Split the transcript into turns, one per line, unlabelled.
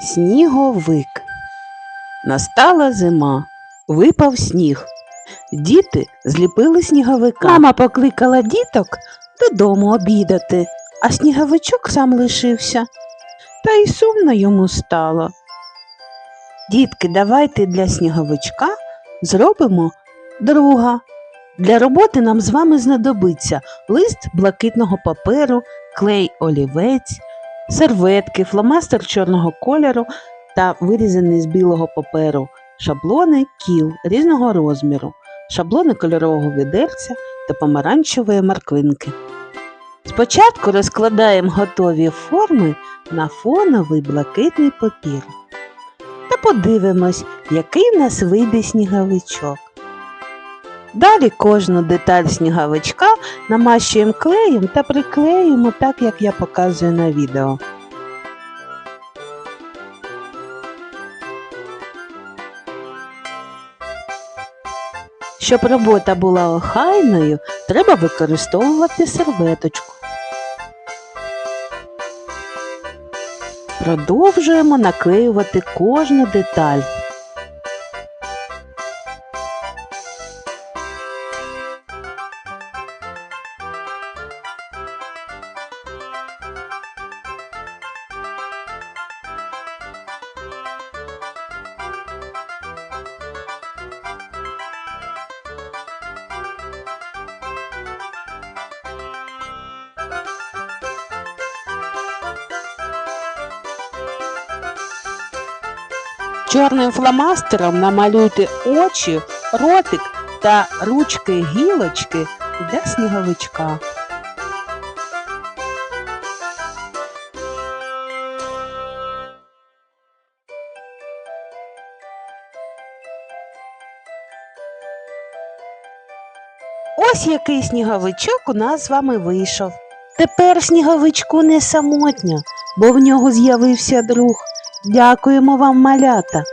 Сніговик. Настала зима, випав сніг. Діти зліпили сніговика. Мама покликала діток додому обідати, а сніговичок сам лишився. Та й сумно йому стало. Дітки, давайте для сніговичка зробимо друга. Для роботи нам з вами знадобиться лист блакитного паперу, клей олівець, серветки, фломастер чорного кольору та вирізаний з білого паперу, шаблони кіл різного розміру, шаблони кольорового відерця та помаранчевої морквинки. Спочатку розкладаємо готові форми на фоновий блакитний папір та подивимось, який в нас вийде сніговичок. Далі кожну деталь сніговичка намащуємо клеєм та приклеюємо так, як я показую на відео. Щоб робота була охайною, треба використовувати серветочку. Продовжуємо наклеювати кожну деталь. Чорним фломастером намалюйте очі, ротик та ручки гілочки для сніговичка. Ось який сніговичок у нас з вами вийшов. Тепер сніговичку не самотньо, бо в нього з'явився друг. Дякуємо вам, малята.